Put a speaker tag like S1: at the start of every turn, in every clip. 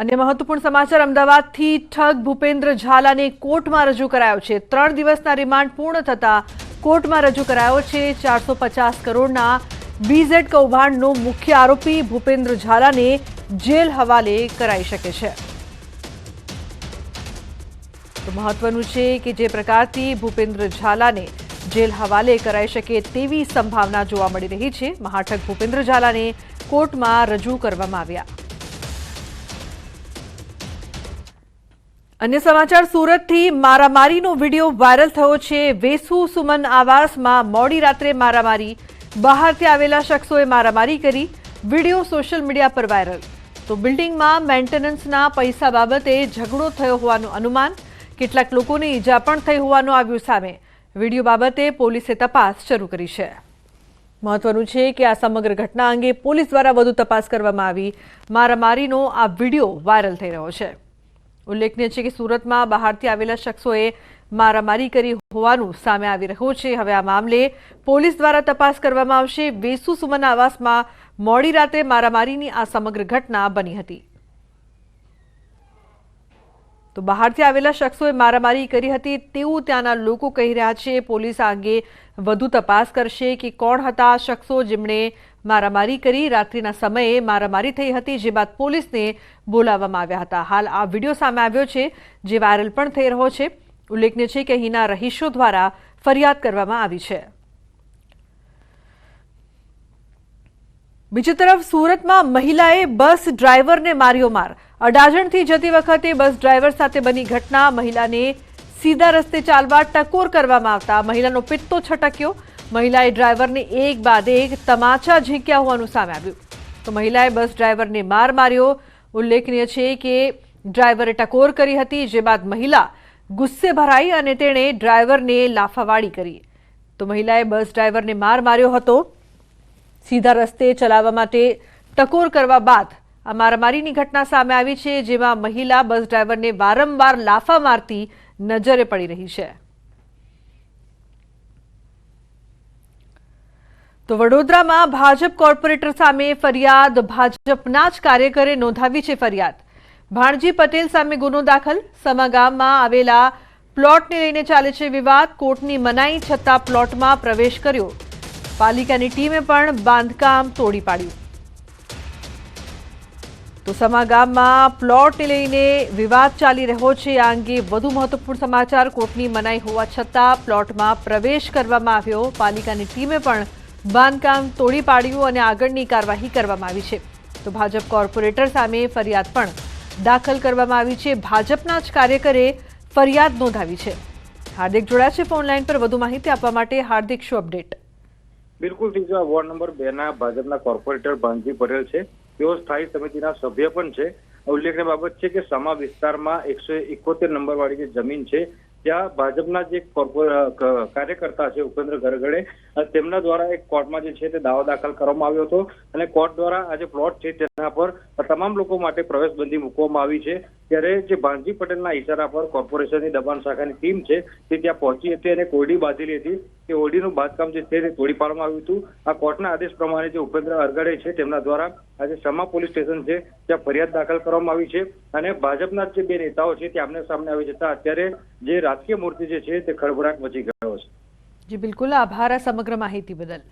S1: અન્ય મહત્વપૂર્ણ સમાચાર, અમદાવાદથી ઠગ ભૂપેન્દ્ર ઝાલાને કોર્ટમાં રજૂ કરાયો છે. ત્રણ દિવસના રિમાન્ડ પૂર્ણ થતા કોર્ટમાં રજૂ કરાયો છે. ચારસો પચાસ કરોડના બીઝેડ કૌભાંડનો મુખ્ય આરોપી ભૂપેન્દ્ર ઝાલાને જેલ હવાલે કરાઈ શકે છે. તો મહત્વનું છે કે જે પ્રકારથી ભૂપેન્દ્ર ઝાલાને જેલ હવાલે કરાઈ શકે તેવી સંભાવના જોવા મળી રહી છે. મહાઠગ ભૂપેન્દ્ર ઝાલાને કોર્ટમાં રજૂ કરવામાં આવ્યા. અન્ય સમાચાર સુરતથી મારામારીનો વીડિયો વાયરલ થયો છે. વેસુ સુમન આવાસમાં મોડી રાત્રે મારામારી. બહારથી આવેલા શખ્સોએ મારામારી કરી. વીડિયો સોશિયલ મીડિયા પર વાયરલ. તો બિલ્ડિંગમાં મેન્ટેનન્સના પૈસા બાબતે ઝઘડો થયો હોવાનું અનુમાન. કેટલાક લોકોને ઈજા પણ થઈ હોવાનું આવ્યું સામે. વીડિયો બાબતે પોલીસે તપાસ શરૂ કરી છે. મહત્વનું છે કે આ સમગ્ર ઘટના અંગે પોલીસ દ્વારા વધુ તપાસ કરવામાં આવી. મારામારીનો આ વીડિયો વાયરલ થઈ રહ્યો છે. ઉલ્લેખનીય છે કે સુરતમાં બહારથી આવેલા શખ્સોએ મારામારી કરી હોવાનું સામે આવી રહ્યું છે. હવે આ મામલે પોલીસ દ્વારા તપાસ કરવામાં આવશે. વેસુ સુમન આવાસમાં મોડી રાતે મારામારીની આ સમગ્ર ઘટના બની હતી. તો બહારથી આવેલા શખ્સોએ મારામારી કરી હતી તેવું ત્યાંના લોકો કહી રહ્યા છે. પોલીસ આ અંગે વધુ તપાસ કરશે કે કોણ હતા શખ્સો જેમણે મારામારી કરી રાત્રિના સમયે મારામારી થઈ હતી, જે બાદ પોલીસને બોલાવવામાં આવ્યા હતા. હાલ આ વીડિયો સામે આવ્યો છે, જે વાયરલ પણ થઈ રહ્યો છે. ઉલ્લેખનીય છે કે અહીંના રહીશો દ્વારા ફરિયાદ કરવામાં આવી છે. બીજી તરફ સુરતમાં મહિલાએ બસ ડ્રાઈવરને માર્યો માર. અડાજણથી જતી વખતે બસ ડ્રાઈવર સાથે બની ઘટના. મહિલાને સીધા રસ્તે ચાલવા ટકોર કરવામાં આવતા. મહિલાનો પિત્તો છટક્યો. મહિલાએ ડ્રાઈવરને એક બાદ એક તમાચા ઝીંક્યા હોવાનું સામે આવ્યું. તો મહિલાએ બસ ડ્રાઈવરને માર માર્યો. ઉલ્લેખનીય છે કે ડ્રાઈવરે ટકોર કરી હતી, જે બાદ મહિલા ગુસ્સે ભરાઈ અને તેણે ડ્રાઈવરને લાફાવાળી કરી. તો મહિલાએ બસ ડ્રાઈવરને માર માર્યો હતો. સીધા રસ્તે ચલાવવા માટે ટકોર કરવા બાદ આ મારામારીની ઘટના સામે આવી છે, જેમાં મહિલા બસ ડ્રાઈવરને વારંવાર લાફા મારતી નજરે પડી રહી છે. તો વડોદરામાં ભાજપ કોર્પોરેટર સામે ફરિયાદ, ભાજપના જ કાર્યકરે નોંધાવી છે ફરિયાદ. ભાણજી પટેલ સામે ગુનો દાખલ. સમાગામમાં આવેલા પ્લોટને લઈને ચાલે છે વિવાદ. કોર્ટની મનાઈ છતાં પ્લોટમાં પ્રવેશ કર્યો. પાલિકાની ટીમે પણ બાંધકામ તોડી પાડ્યું. તો સમાગામમાં પ્લોટને લઈને વિવાદ ચાલી રહ્યો છે. આ અંગે વધુ મહત્વપૂર્ણ સમાચાર. કોર્ટની મનાઈ હોવા છતાં પ્લોટમાં પ્રવેશ કરવામાં આવ્યો. પાલિકાની ટીમે પણ બાંધકામ તોડી પાડ્યું અને આગળની કાર્યવાહી કરવામાં આવી છે. તો ભાજપ કોર્પોરેટર સામે ફરિયાદ પણ દાખલ કરવામાં આવી છે. ભાજપના જ કાર્યકરે ફરિયાદ નોંધાવી છે. હાર્દિક જોડાયા છે ફોનલાઈન પર. વધુ માહિતી આપવા માટે હાર્દિક શું અપડેટ?
S2: બિલકુલ ઠીક છે. વોર્ડ નંબર બે ના ભાજપના કોર્પોરેટર ભાનજી પટેલ છે. તેઓ સ્થાયી સમિતિના સભ્ય પણ છે. ઉલ્લેખનીય બાબત છે કે સમા વિસ્તારમાં એકસો એકોતેર નંબર વાળી જે જમીન છે ત્યાં ભાજપના જે કાર્યકર્તા છે ઉપેન્દ્ર ગરગડે તેમના દ્વારા એક કોર્ટમાં જે છે તે દાવો દાખલ કરવામાં આવ્યો હતો અને કોર્ટ દ્વારા આ જે પ્લોટ છે તેના પર તમામ લોકો માટે પ્રવેશબંધી મૂકવામાં આવી છે. ત્યારે જે ભાનજી પટેલના ઇશારા પર કોર્પોરેશનની દબાણ શાખાની ટીમ છે તે ત્યાં પહોંચી હતી અને કોરડી બાંધેલી હતી. તે ઓરડીનું બાંધકામ જે છે તે તોડી પાડવામાં આવ્યું હતું. આ કોર્ટના આદેશ પ્રમાણે જે ઉપેન્દ્ર અરગડે છે તેમના દ્વારા આજે સમા પોલીસ સ્ટેશન છે ત્યાં ફરિયાદ દાખલ કરવામાં આવી છે અને ભાજપના જે બે નેતાઓ છે તે આમને સામને આવી જતા અત્યારે જે રાજકીય મૂર્તિ જે છે તે ખળભળાટ મચી ગયો છે.
S1: જી, બિલકુલ. આભાર આ સમગ્ર માહિતી બદલ.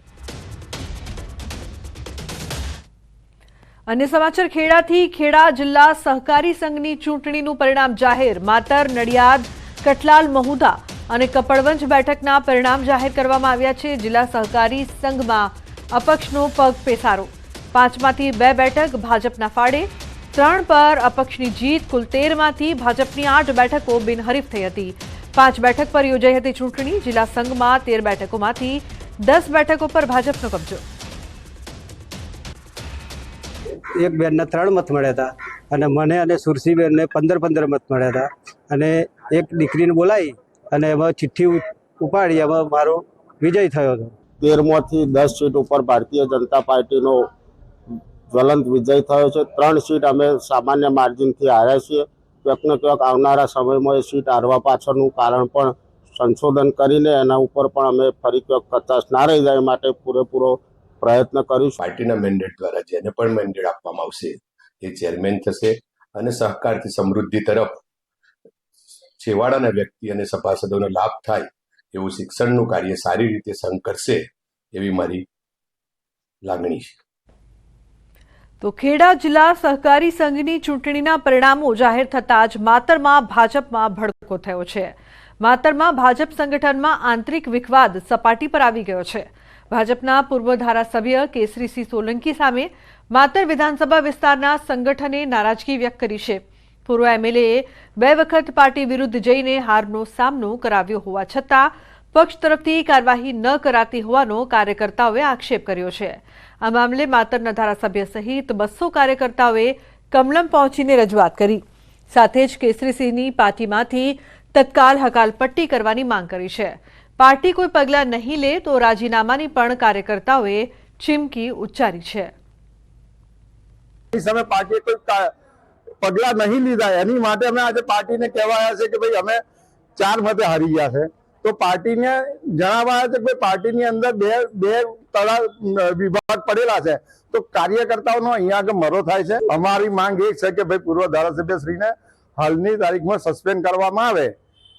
S1: અન્ય સમાચાર, ખેડાથી ખેડા જિલ્લા સહકારી સંઘની ચૂંટણીનું પરિણામ જાહેર. માતર, નડિયાદ કટલાલ મહુધા અને કપડવંજ બેઠકના પરિણામ જાહેર કરવામાં આવ્યા છે. જિલ્લા સહકારી સંઘમાં અપક્ષનો પગ પેસારો. પાંચમાંથી બે બેઠક ભાજપના ફાળે. ત્રણ પર અપક્ષની જીત. કુલ તેરમાંથી ભાજપની આઠ બેઠકો બિનહરીફ થઈ હતી. પાંચ બેઠક પર યોજાઈ હતી ચૂંટણી. જિલ્લા સંઘમાં તેર બેઠકોમાંથી દસ બેઠકો પર ભાજપનો કબજો.
S3: એક બેનને ત્રણ મત મળ્યા હતા અને મને અને સુરસીબેનને પંદર પંદર મત મળ્યા હતા. અને એક દીકરીને બોલાવી અને એમાં ચિઠ્ઠી ઉપાડી એમાં મારો વિજય થયો હતો.
S4: તેરમાંથી દસ સીટ ઉપર ભારતીય જનતા પાર્ટીનો જ્વલંત વિજય થયો છે. ત્રણ સીટ અમે સામાન્ય માર્જિનથી હાર્યા છીએ. ક્યાંક ને ક્યાંક આવનારા સમયમાં એ સીટ હારવા પાછળનું કારણ પણ સંશોધન કરીને એના ઉપર પણ અમે ફરી ક્યાંક કચાશ ના રહી જાય માટે પૂરેપૂરો પ્રયત્ન કરીશું.
S5: પાર્ટીના મેન્ડેટ દ્વારા જેને પણ મેન્ડેટ આપવામાં આવશે, એ ચેરમેન થશે અને સહકારથી સમૃદ્ધિ તરફ છેવાડાના વ્યક્તિ અને સભાસદોનો લાભ થાય એવું શિક્ષણનું કાર્ય સારી રીતે સંઘ કરશે એવી મારી લાગણી છે.
S1: તો ખેડા જિલ્લા સહકારી સંઘની ચૂંટણીના પરિણામો જાહેર થતાં જ માતરમાં ભાજપમાં ભડકો થયો છે. માતરમાં ભાજપ સંગઠનમાં આંતરિક વિખવાદ સપાટી પર આવી ગયો છે. ભાજપના પૂર્વ ધારાસભ્ય કેસરીસિંહ સોલંકી સામે માતર વિધાનસભા વિસ્તારના સંગઠને નારાજગી વ્યક્ત કરી છે. પૂર્વ એમએલએ બે વખત પાર્ટી વિરુદ્ધ જઈને હારનો સામનો કરાવ્યો હોવા છતાં પક્ષ તરફથી કાર્યવાહી ન કરાતી હોવાનો કાર્યકર્તાઓએ આક્ષેપ કર્યો છે. આ મામલે માતરના ધારાસભ્ય સહિત બસો કાર્યકર્તાઓએ કમલમ પહોંચીને રજૂઆત કરી. સાથે જ કેસરીસિંહની પાર્ટીમાંથી તત્કાલ હકાલપટ્ટી કરવાની માંગ કરી છે. પાર્ટી કોઈ પગલાં નહીં લે તો રાજીનામાની પણ કાર્યકર્તાઓએ ચીમકી ઉચ્ચારી છે.
S6: સમય પગલા નહીં લીધા. એની માટે અમે આજે પાર્ટીને કહેવાયા છે કે ભાઈ અમે ચાર મતે હારી ગયા છે. તો પાર્ટીને જણાવાયા છે કે પાર્ટીની અંદર બે બે તળા વિભાગ પડેલા છે. તો કાર્યકર્તાઓનો અહીંયા આગળ મરો થાય છે. અમારી માંગ એ છે કે ભાઈ પૂર્વ ધારાસભ્ય શ્રીને હાલની તારીખમાં સસ્પેન્ડ કરવામાં આવે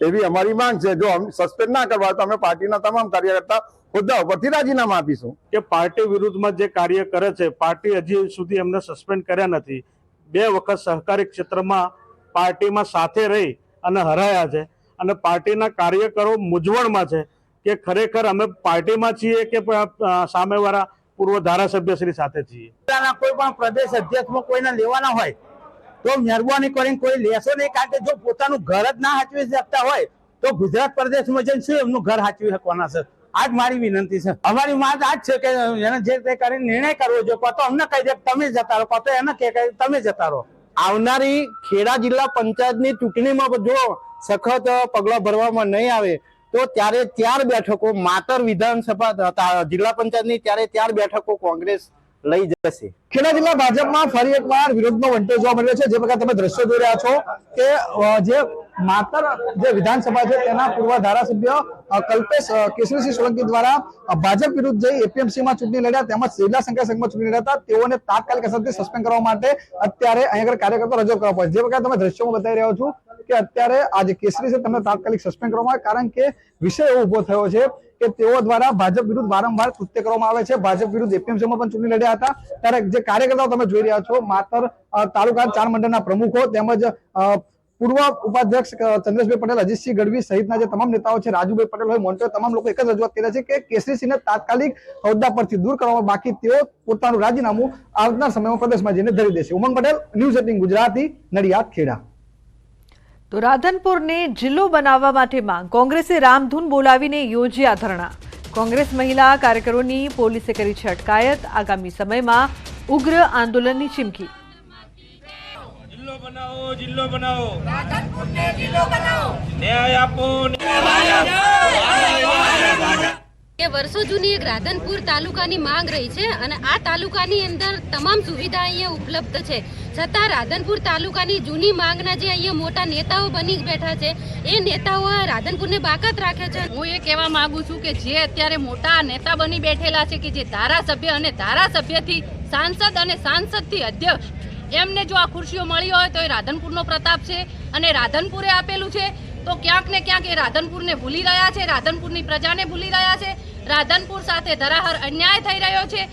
S6: એવી અમારી માંગ છે. જો સસ્પેન્ડ ના કરવા તો અમે પાર્ટીના તમામ કાર્યકર્તા હોદ્દા ઉપરથી રાજીનામા આપીશું.
S7: કે પાર્ટી વિરુદ્ધમાં જે કાર્ય કરે છે, પાર્ટી હજી સુધી એમને સસ્પેન્ડ કર્યા નથી. બે વખત સહકારી ક્ષેત્રમાં પાર્ટીમાં સાથે રહી અને હરાયા છે. અને પાર્ટીના કાર્યકરો મૂંઝવણમાં છે કે ખરેખર અમે પાર્ટીમાં છીએ કે સામેવાળા પૂર્વ ધારાસભ્યશ્રી સાથે છીએ?
S8: કોઈ પણ પ્રદેશ અધ્યક્ષમાં કોઈને લેવાના હોય તો મહેરબાની કરીને કોઈ લેશો નહીં કારણ કે જો પોતાનું ઘર જ ના હાચવી શકતા હોય તો ગુજરાત પ્રદેશમાં જઈને શું એમનું ઘર હાચવી શકવાના છે? આજ મારી વિનંતી છે. અમારી માંગ આજ છે કે એને જે તે કરીને નિર્ણય કરવો જોઈએ કાં તો અમને કહી દે કે તમે જતા રહો કાં તો એને કહે કે તમે જતા રહો. આવનારી ખેડા જિલ્લા પંચાયતની ચૂંટણીમાં જો સખત પગલાં ભરવામાં નહીં આવે, તો ત્યારે ચાર બેઠકો માતર વિધાનસભા જિલ્લા પંચાયતની ત્યારે ચાર બેઠકો કોંગ્રેસ લઈ જશે.
S6: ખેડા જિલ્લા ભાજપમાં ફરી એકવાર વિરોધનો વંટો જોવા મળ્યો છે. જે પ્રકાર તમે દ્રશ્યો જોઈ રહ્યા છો કે જે માતર જે વિધાનસભા છે, તેના પૂર્વ ધારાસભ્ય કલ્પેશ કેશરીસિંહ સોલંકી દ્વારા ભાજપ વિરુદ્ધ જે એપીએમસી માં ચૂંટણી લડ્યા, તેમજ જિલ્લા સંઘ સંઘમાં ચૂંટણી લડ્યા હતા, તેઓને તાત્કાલિક અસરથી સસ્પેન્ડ કરવા માટે અત્યારે અહીં આગળ કાર્યકર્તા રજૂ કરવા પડે જે પ્રકારે તમે દ્રશ્યોમાં બતાવી રહ્યો છું કે અત્યારે આ કેસરી છે, તેમને તાત્કાલિક સસ્પેન્ડ કરવામાં આવે, કારણ કે વિષય એવો ઊભો થયો છે કે તેઓ દ્વારા ભાજપ વિરુદ્ધ વારંવાર કૃત્ય કરવામાં આવે છે. ભાજપ વિરુદ્ધ એપીએમસીમાં પણ ચૂંટણી લડ્યા હતા. ત્યારે જે કાર્યકર્તાઓ તમે જોઈ રહ્યા છો, માતર તાલુકા ચાર મંડળના પ્રમુખો તેમજ પૂર્વ ઉપાધ્યક્ષ ચંદ્રેશભાઈ પટેલ, અજીતસિંહ ગઢવી સહિતના જે તમામ નેતાઓ છે, રાજુભાઈ પટેલ હોય મોન્ટો તમામ લોકો એક જ રજૂઆત કર્યા છે કે કેસરીસિંહને તાત્કાલિક હોદ્દા પરથી દૂર કરવામાં બાકી તેઓ પોતાનું રાજીનામું આવનાર સમયમાં પ્રદેશમાં જઈને ધરી દેશે. Umang Patel, news eighteen Gujarati, Nadiad, Kheda.
S1: તો રાધનપુરને જિલ્લો બનાવવા માટે માંગ. કોંગ્રેસે રામધૂન બોલાવીને યોજ્યા ધરણા. કોંગ્રેસ મહિલા કાર્યકરોની પોલીસે કરી છે અટકાયત. આગામી સમયમાં ઉગ્ર આંદોલનની ચીમકી.
S9: જિલ્લો બનાવો. જિલ્લો બનાવો. ન્યાય આપો
S10: કે વર્ષો જૂની એક રાધનપુર તાલુકાની માંગ રહી છે અને આ તાલુકાની અંદર તમામ સુવિધા અહીંયા ઉપલબ્ધ છે. છતાં રાધનપુર તાલુકાની જૂની માંગના જે અહીંયા મોટા નેતાઓ બની બેઠા છે એ નેતાઓ રાધનપુરને બાકાત રાખે છે?
S11: હું એ કહેવા માંગુ છું કે જે અત્યારે મોટા નેતા બની બેઠેલા છે કે જે ધારાસભ્ય અને ધારાસભ્યથી સાંસદ અને સાંસદથી અધ્યક્ષ એમને જો આ ખુરશીઓ મળી હોય તો એ રાધનપુરનો પ્રતાપ છે અને રાધનપુરે આપેલું છે, તો ક્યાંક ને ક્યાંક એ રાધનપુરને ભૂલી રહ્યા છે, રાધનપુરની પ્રજાને ભૂલી રહ્યા છે, રાધનપુર સાથે ધરાહર અન્યાય થઈ રહ્યો છે.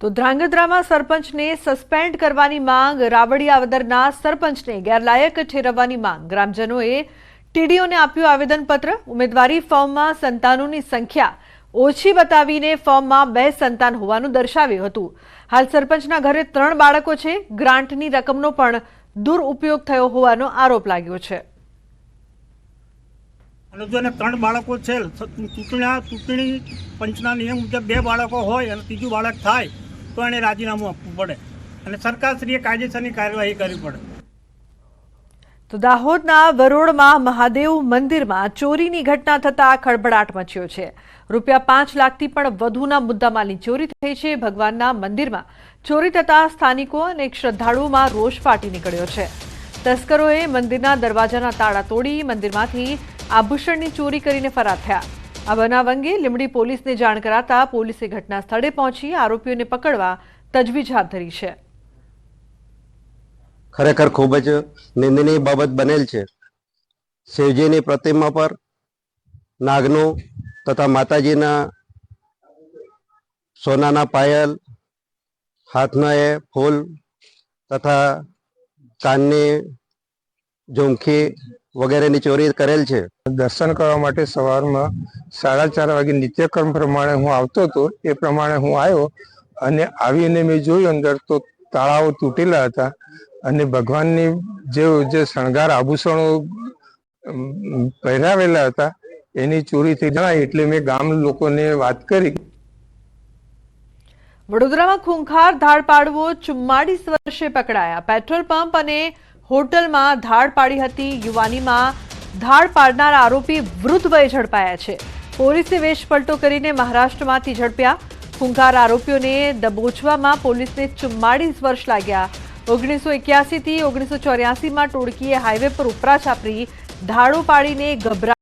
S1: તો ધ્રાંગધ્રામાં સરપંચને સસ્પેન્ડ કરવાની માંગ રાવડિયાવદરના સરપંચને ગેરલાયક ઠેરવવાની માંગ. ગ્રામજનોએ ટીડીઓને આપ્યું આવેદનપત્ર. ઉમેદવારી ફોર્મમાં સંતાનોની સંખ્યા ઓછી બતાવીને ફોર્મમાં બે સંતાન હોવાનું દર્શાવ્યું હતું. હાલ સરપંચના ઘરે ત્રણ બાળકો છે. ગ્રાન્ટની રકમનો પણ દુરુપયોગ થયો હોવાનો આરોપ લાગ્યો છે.
S7: અને જો એને ત્રણ બાળકો છે, ચૂંટણી ચૂંટણી પંચના નિયમ મુજબ બે બાળકો હોય અને ત્રીજું બાળક થાય, તો એને રાજીનામું આપવું પડે. અને સરકારશ્રીએ કાયદેસરની કાર્યવાહી કરવી પડે.
S1: તો દાહોદના વરોડમાં મહાદેવ મંદિરમાં ચોરીની ઘટના થતા ખળભળાટ મચ્યો છે. રૂપિયા પાંચ લાખથી પણ વધુના મુદ્દામાલની ચોરી થઈ છે. ભગવાનના મંદિરમાં ચોરી થતા સ્થાનિકો અને શ્રદ્ધાળુઓમાં રોષ ફાટી નીકળ્યો છે. તસ્કરોએ મંદિરના દરવાજાના તાળા તોડી મંદિરમાંથી આભૂષણની ચોરી કરીને ફરાર થયા. આ બનાવ અંગે લીમડી પોલીસને જાણ કરાતા પોલીસે ઘટના સ્થળે પહોંચી આરોપીઓને પકડવા તજવીજ હાથ ધરી છે.
S4: ખરેખર ખૂબ જ નિંદનીય બાબત બનેલ છે. શિવજીની પ્રતિમા પર નાગનું તથા માતાજીના સોનાના પાયલ, હાથના એ ફૂલ તથા કાનની ઝુમખી વગેરેની ચોરી કરેલ છે.
S12: દર્શન કરવા માટે સવારમાં સાડા ચાર વાગે નિત્યક્રમ પ્રમાણે હું આવતો હતો, એ પ્રમાણે હું આવ્યો અને આવીને મેં જોયું અંદર તો તાળાઓ તૂટેલા હતા. અને ભગવાનની જે જે શણગાર આભૂષણો પહેરાવેલા હતા, એની ચોરી થઈ જણાય એટલે મેં ગામ લોકોને વાત કરી.
S1: વડોદરામાં ખૂંખાર ધાડ પાડવો ચુમ્માળીસ વર્ષે પકડાયા. પેટ્રોલ પંપ અને હોટલમાં ધાડ પાડી હતી યુવાનીમાં ધાડ પાડનાર આરોપી વૃદ્ધ વયે ઝડપાયા છે. પોલીસે વેશ પલટો કરીને મહારાષ્ટ્રમાંથી ઝડપ્યા. ખૂંખાર આરોપીઓને દબોચવામાં પોલીસને ચુમ્માળીસ વર્ષ લાગ્યા. ઓગણીસો એક્યાસીથી ઓગણીસો ચોર્યાસીમાં ટોળકીએ હાઈવે પર ઉપરાશ છાપરી ધાડો પાડીને ગભરા